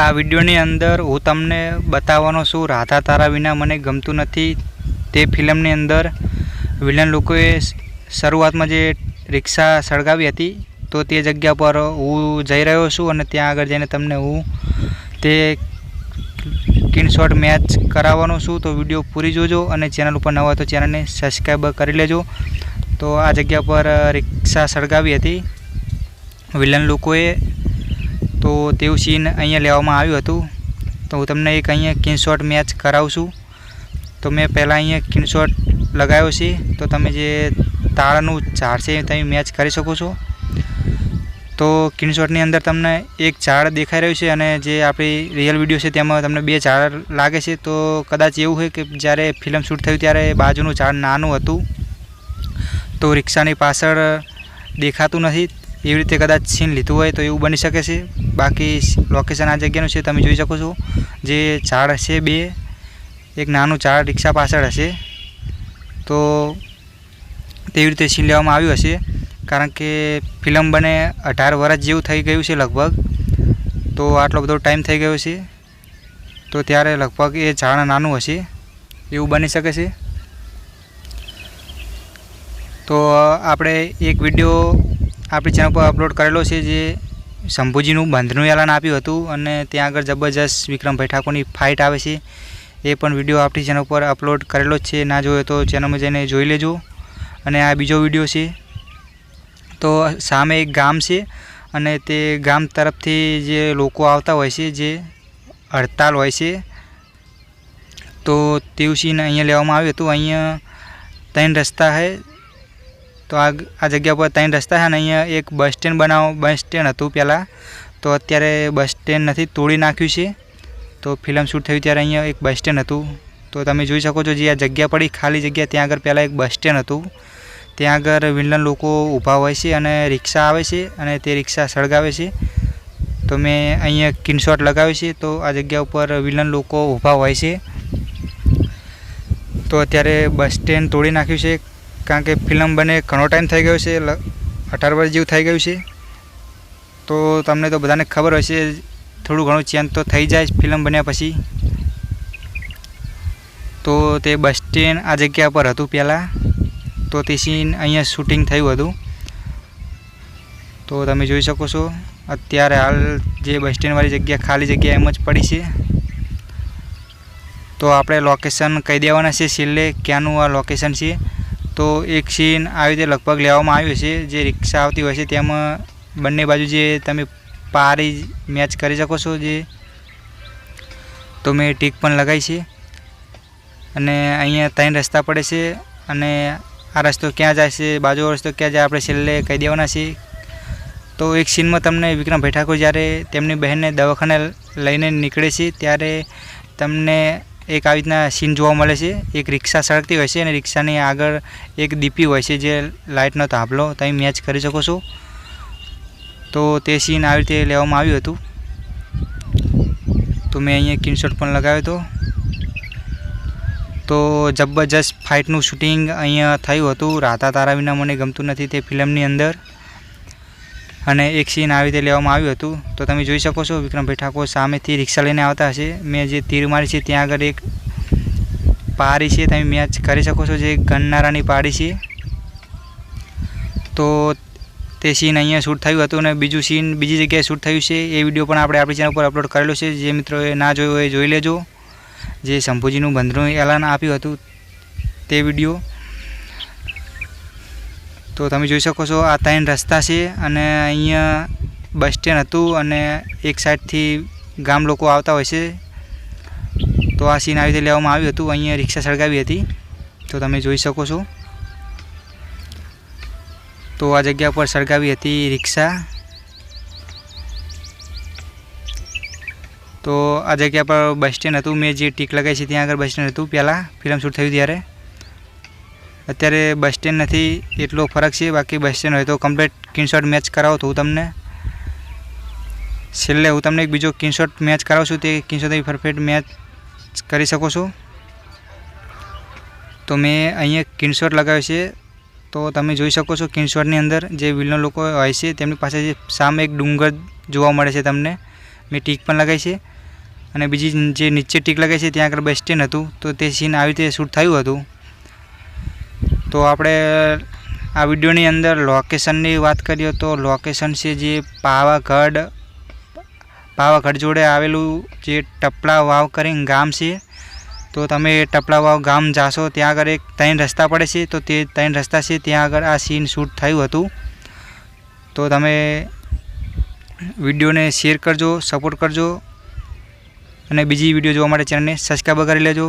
આ વિડીયોની અંદર હું તમને બતાવવાનો છું, રાધા તારા વિના મને ગમતું નથી. તે ફિલ્મની અંદર વિલન લોકોએ શરૂઆતમાં જે રિક્ષા સળગાવી હતી, તો તે જગ્યા પર હું જઈ રહ્યો છું અને ત્યાં આગળ જઈને તમને હું તે સ્ક્રીનશોટ મેચ કરાવવાનો છું. તો વીડિયો પૂરી જોજો અને ચેનલ ઉપર નવા તો ચેનલને સબસ્ક્રાઈબ કરી લેજો. તો આ જગ્યા પર રિક્ષા સળગાવી હતી. વિલન લોકોએ તો તેવું સીન અહીંયા લેવામાં આવ્યું હતું. તો હું તમને એક અહીંયા કિનશોટ મેચ કરાવું છું. તો મેં પહેલાં અહીંયા કિનશોટ લગાવ્યો છે. તો તમે જે તાળાનું ઝાડ છે તમે મેચ કરી શકો છો. તો કિનશોટની અંદર તમને એક ઝાડ દેખાઈ રહ્યું છે અને જે આપણી રિયલ વીડિયો છે તેમાં તમને બે ઝાડ લાગે છે. તો કદાચ એવું હોય કે જ્યારે ફિલ્મ શૂટ થયું ત્યારે બાજુનું ઝાડ નાનું હતું. તો રિક્ષાની પાછળ દેખાતું નથી. એવી રીતે કદાચ સીન લીધું હોય તો એવું બની શકે છે. બાકી લોકેશન આ જગ્યાનું છે, તમે જોઈ શકો છો. જે ઝાડ હશે બે, એક નાનું ઝાડ રિક્ષા પાછળ હશે. તો તેવી રીતે સીન લેવામાં આવ્યું હશે. કારણ કે ફિલ્મ બને અઢાર વર્ષ જેવું થઈ ગયું છે લગભગ. તો આટલો બધો ટાઈમ થઈ ગયો છે. તો ત્યારે લગભગ એ ઝાડ નાનું હશે. એવું બની શકે છે. તો આપણે એક વીડિયો આપણી ચેનલ પર અપલોડ કરેલો છે જે શંભુજીનું બંધનું એલાન આપ્યું હતું અને ત્યાં આગળ જબરજસ્ત વિક્રમભાઈ ઠાકોરની ફાઇટ આવે છે. એ પણ વીડિયો આપણી ચેનલ પર અપલોડ કરેલો જ છે. ના જોયો તો ચેનલમાં જઈને જોઈ લેજો. અને આ બીજો વીડિયો છે. તો સામે એક ગામ છે અને તે ગામ તરફથી જે લોકો આવતા હોય છે, જે હડતાલ હોય છે, તો તેવું સીન અહીંયા લેવામાં આવ્યું હતું. અહીંયા ત્રણ રસ્તા છે. તો આ આ જગ્યા પર ત્રણ રસ્તા છે અને અહીંયા એક બસ સ્ટેન્ડ બનાવો બસ સ્ટેન્ડ હતું પહેલાં. તો અત્યારે બસ સ્ટેન્ડ નથી, તોડી નાખ્યું છે. તો ફિલ્મ શૂટ થયું ત્યારે અહીંયા એક બસ સ્ટેન્ડ હતું. તો તમે જોઈ શકો છો જે આ જગ્યા પડી, ખાલી જગ્યા, ત્યાં આગળ પહેલાં એક બસ સ્ટેન્ડ હતું. ત્યાં આગળ વિલન લોકો ઊભા હોય છે અને રિક્ષા આવે છે અને તે રિક્ષા સળગાવે છે. તો મેં અહીંયા કિનશોટ લગાવી છે. તો આ જગ્યા ઉપર વિલન લોકો ઊભા હોય છે. તો અત્યારે બસ સ્ટેન્ડ તોડી નાખ્યું છે. કારણ કે ફિલ્મ બને ઘણો ટાઈમ થઈ ગયો છે અઢાર વર્ષ જેવું થઈ ગયું છે. તો તમને તો બધાને ખબર હશે, થોડું ઘણું ચેન્જ તો થઈ જાય ફિલ્મ બન્યા પછી. તો તે બસ સ્ટેન્ડ આ જગ્યા પર હતું પહેલાં. તો તે સીન અહીંયા શૂટિંગ થયું હતું. તો તમે જોઈ શકો છો, અત્યારે હાલ જે બસ સ્ટેન્ડવાળી જગ્યા ખાલી જગ્યા એમ જ પડી છે. તો આપણે લોકેશન કહી દેવાના છે, છેલ્લે ક્યાંનું આ લોકેશન છે? તો એક સીન આવી રીતે લગભગ લેવામાં આવ્યું છે જે રિક્ષા આવતી હોય છે, તેમાં બંને બાજુ જે તમે પારી મેચ કરી શકો છો જે. તો મેં ટીક પણ લગાવી છે. અને અહીંયા ત્રણ રસ્તા પડે છે અને આ રસ્તો ક્યાં જાય છે, બાજુ રસ્તો ક્યાં જાય, આપણે છેલ્લે કહી દેવાના છે. તો એક સીનમાં તમને વિક્રમભાઈ ઠાકોર જ્યારે તેમની બહેનને દવાખાને લઈને નીકળે છે, ત્યારે તમને એક આવી રીતના સીન જોવા મળે છે. એક રિક્ષા સળગતી હોય છે અને રિક્ષાની આગળ એક દીપી હોય છે જે લાઇટનો તાંભલો તમે મેચ કરી શકો છો. તો તે સીન આવી રીતે લેવામાં આવ્યું હતું. તો મેં અહીંયા કિનશોટ પણ લગાવ્યો હતો. તો જબરજસ્ત ફાઇટનું શૂટિંગ અહીંયા થયું હતું. રાતા તારા વિના મને ગમતું નથી તે ફિલ્મની અંદર. અને એક સીન આવી રીતે લેવામાં આવ્યું હતું. તો તમે જોઈ શકો છો, વિક્રમભાઈ ઠાકોર સામેથી રિક્ષા લઈને આવતા હશે. મેં જે તીર મારી છે, ત્યાં આગળ એક પારી છે. તમે મેચ કરી શકો છો, જે ગણનારાની પારી છે. તો તે સીન અહીંયા શૂટ થયું હતું અને બીજું સીન બીજી જગ્યાએ શૂટ થયું છે. એ વીડિયો પણ આપણે આપણી ચેનલ પર અપલોડ કરેલો છે. જે મિત્રોએ ના જોયો એ જોઈ લેજો. જે શંભુજીનું બંધનું એલાન આપ્યું હતું તે વીડિયો તો તમે જોઈ શકો છો, આ ત્રણ રસ્તા છે અને અહીંયા બસ સ્ટેન્ડ હતું અને એક સાઈડથી ગામ લોકો આવતા હોય છે. તો આ સીન આવી રીતે લેવામાં આવ્યું હતું, અહીંયા રિક્ષા સળગાવી હતી. તો તમે જોઈ શકો છો. તો આ જગ્યા પર સળગાવી હતી રિક્ષા. તો આ જગ્યા પર બસ સ્ટેન્ડ હતું. મેં જે ટીક લગાવી છે ત્યાં આગળ બસ સ્ટેન્ડ હતું પહેલાં. ફિલ્મ શૂટ થયું ત્યારે. અત્યારે બસ સ્ટેન્ડ નથી, એટલો ફરક છે, બાકી બસ સ્ટેન્ડ હોય તો કમ્પ્લીટ કિનશોટ મેચ કરાવો તો હું તમને. છેલ્લે હું તમને એક બીજો કિનશોટ મેચ કરાવું છું, તે કિનશોટથી પરફેક્ટ મેચ કરી શકો છો. તો મેં અહીંયા કિનશોટ લગાવ્યો છે, તો તમે જોઈ શકો છો કિનશોટની અંદર જે વિલનો લોકો હોય છે, તેમની પાસે જે સામે એક ડુંગર જોવા મળે છે તમને. મેં ટીક પણ લગાવી છે, અને બીજી જે નીચે ટીક લગાવી છે, ત્યાં આગળ બસ સ્ટેન્ડ હતું, તો તે સીન આવી રીતે શૂટ થયું હતું. તો આપણે આ વિડીયોની અંદર લોકેશનની વાત કરીએ તો લોકેશન છે જે પાવાગઢ પાવાગઢ જોડે આવેલું જે ટપલા વાવ કરીને ગામ છે. તો તમે ટપલા વાવ ગામ જાશો ત્યાં આગળ એક ત્રણ રસ્તા પડે છે. તો તે ત્રણ રસ્તા છે ત્યાં આગળ આ સીન શૂટ થયું હતું. તો તમે વિડીયોને શેર કરજો સપોર્ટ કરજો. અને બીજી વીડિયો જોવા માટે ચેનલને સબસ્ક્રાઈબ કરી લેજો.